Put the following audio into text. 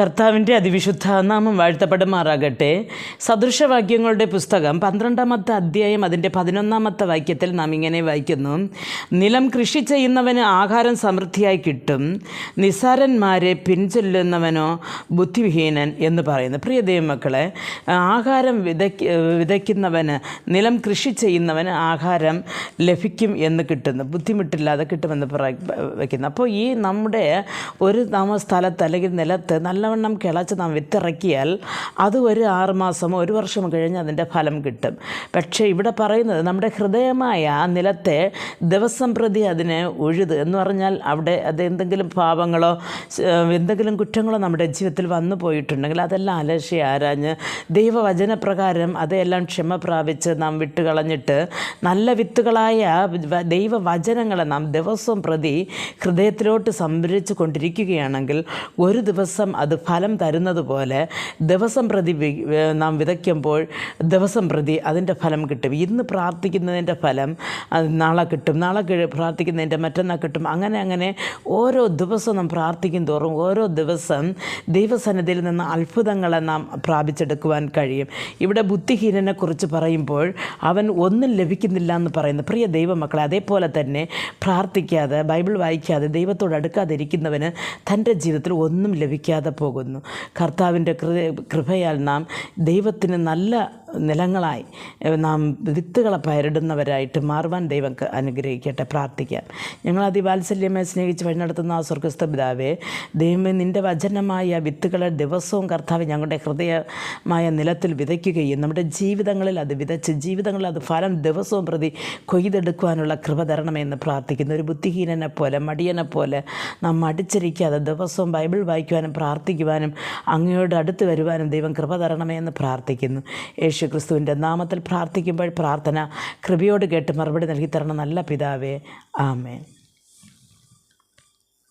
കർത്താവിന്റെ അതിവിശുദ്ധ നാമം വാഴ്ത്തപ്പെടുമാറാകട്ടെ. സദൃശവാക്യങ്ങളുടെ പുസ്തകം പന്ത്രണ്ടാമത്തെ അധ്യായം അതിന്റെ പതിനൊന്നാമത്തെ വാക്യത്തിൽ നാം ഇങ്ങനെ വായിക്കുന്നു. നിലം കൃഷി ചെയ്യുന്നവന് ആഹാരം സമൃദ്ധിയായി കിട്ടും. നിസാരന്മാരെ പിൻചൊല്ലുന്നവനോ ബുദ്ധിവിഹീനൻ എന്ന് പറയുന്നു. പ്രിയ ദൈവമക്കളെ ആഹാരം വിതയ്ക്ക വിതയ്ക്കുന്നവന് നിലം കൃഷി ചെയ്യുന്നവന് ആഹാരം ലഭിക്കും എന്ന് കിട്ടുന്നു. ബുദ്ധിമുട്ടില്ലാതെ കിട്ടുമെന്ന് പറ വയ്ക്കുന്നു. അപ്പോൾ ഈ നമ്മുടെ ഒരു നമ്മ സ്ഥലത്ത് അല്ലെങ്കിൽ നിലത്ത് നല്ലവണ്ണം കിളച്ച് നാം വിത്തിറക്കിയാൽ അത് ഒരു ആറുമാസമോ ഒരു വർഷം കഴിഞ്ഞ് അതിന്റെ ഫലം കിട്ടും. പക്ഷേ ഇവിടെ പറയുന്നത് നമ്മുടെ ഹൃദയമായ ആ നിലത്തെ ദിവസം പ്രതി അതിനെ ഉഴുത് എന്ന് പറഞ്ഞാൽ അവിടെ അത് എന്തെങ്കിലും പാപങ്ങളോ എന്തെങ്കിലും കുറ്റങ്ങളോ നമ്മുടെ ജീവിതത്തിൽ വന്നു പോയിട്ടുണ്ടെങ്കിൽ അതെല്ലാം അലശി ആരാഞ്ഞ് ദൈവവചനപ്രകാരം അതെല്ലാം ക്ഷമ പ്രാപിച്ച് നാം വിട്ടുകളഞ്ഞിട്ട് നല്ല വിത്തുകളായ ദൈവവചനങ്ങളെ നാം ദിവസവും പ്രതി ഹൃദയത്തിലോട്ട് സംഭരിച്ചു കൊണ്ടിരിക്കുകയാണെങ്കിൽ ഒരു ദിവസം അത് ഫലം തരുന്നത് പോലെ ദിവസം പ്രതി നാം വിതയ്ക്കുമ്പോൾ ദിവസം പ്രതി അതിന്റെ ഫലം കിട്ടും. ഇന്ന് പ്രാർത്ഥിക്കുന്നതിന്റെ ഫലം നാളെ കിട്ടും. നാളെ പ്രാർത്ഥിക്കുന്നതിന്റെ മറ്റന്നാൾ കിട്ടും. അങ്ങനെ അങ്ങനെ ഓരോ ദിവസവും നാം പ്രാർത്ഥിക്കും തോറും ഓരോ ദിവസം ദൈവസന്നിധിയിൽ നിന്ന് അത്ഭുതങ്ങളെ നാം പ്രാപിച്ചെടുക്കുവാൻ കഴിയും. ഇവിടെ ബുദ്ധിഹീനനെക്കുറിച്ച് പറയുമ്പോൾ അവൻ ഒന്നും ലഭിക്കുന്നില്ല എന്ന് പറയുന്നു. പ്രിയ ദൈവമക്കളെ അതേപോലെ തന്നെ പ്രാർത്ഥിക്കാതെ ബൈബിൾ വായിക്കാതെ ദൈവത്തോട് അടുക്കാതിരിക്കുന്നവന് തന്റെ ജീവിതത്തിൽ ഒന്നും ലഭിക്കാതെ പോകുന്നു. കർത്താവിന്റെ കൃപയാൽ നാം ദൈവത്തിന് നല്ല നിലങ്ങളായി. നാം വിത്തുകളെ പയരിടുന്നവരായിട്ട് മാറുവാൻ ദൈവം അനുഗ്രഹിക്കട്ടെ പ്രാർത്ഥിക്കാം. ഞങ്ങൾ അതിവാത്സല്യമായി സ്നേഹിച്ച് വഴി നടത്തുന്ന ആ സ്വർഗസ്ഥ പിതാവേ ദൈവമേ നിന്റെ വചനമായ വിത്തുകളെ ദിവസവും കർത്താവ് ഞങ്ങളുടെ ഹൃദയമായ നിലത്തിൽ വിതയ്ക്കുകയും നമ്മുടെ ജീവിതങ്ങളിൽ അത് വിതച്ച് ജീവിതങ്ങളിൽ അത് ഫലം ദിവസവും പ്രതി കൊയ്തെടുക്കുവാനുള്ള കൃപ തരണമെന്ന് പ്രാർത്ഥിക്കുന്നു. ഒരു ബുദ്ധിഹീനനെ പോലെ മടിയനെ പോലെ നാം മടിച്ചിരിക്കാതെ ദിവസവും ബൈബിൾ വായിക്കുവാനും പ്രാർത്ഥിക്കുവാനും അങ്ങയോട് അടുത്ത് വരുവാനും ദൈവം കൃപ തരണമേ എന്ന് പ്രാർത്ഥിക്കുന്നു. യേശു ക്രിസ്തുവിന്റെ നാമത്തിൽ പ്രാർത്ഥിക്കുമ്പോൾ പ്രാർത്ഥന കൃപയോട് കേട്ട് മറുപടി നൽകി തരണം. നല്ല പിതാവേ ആമേൻ.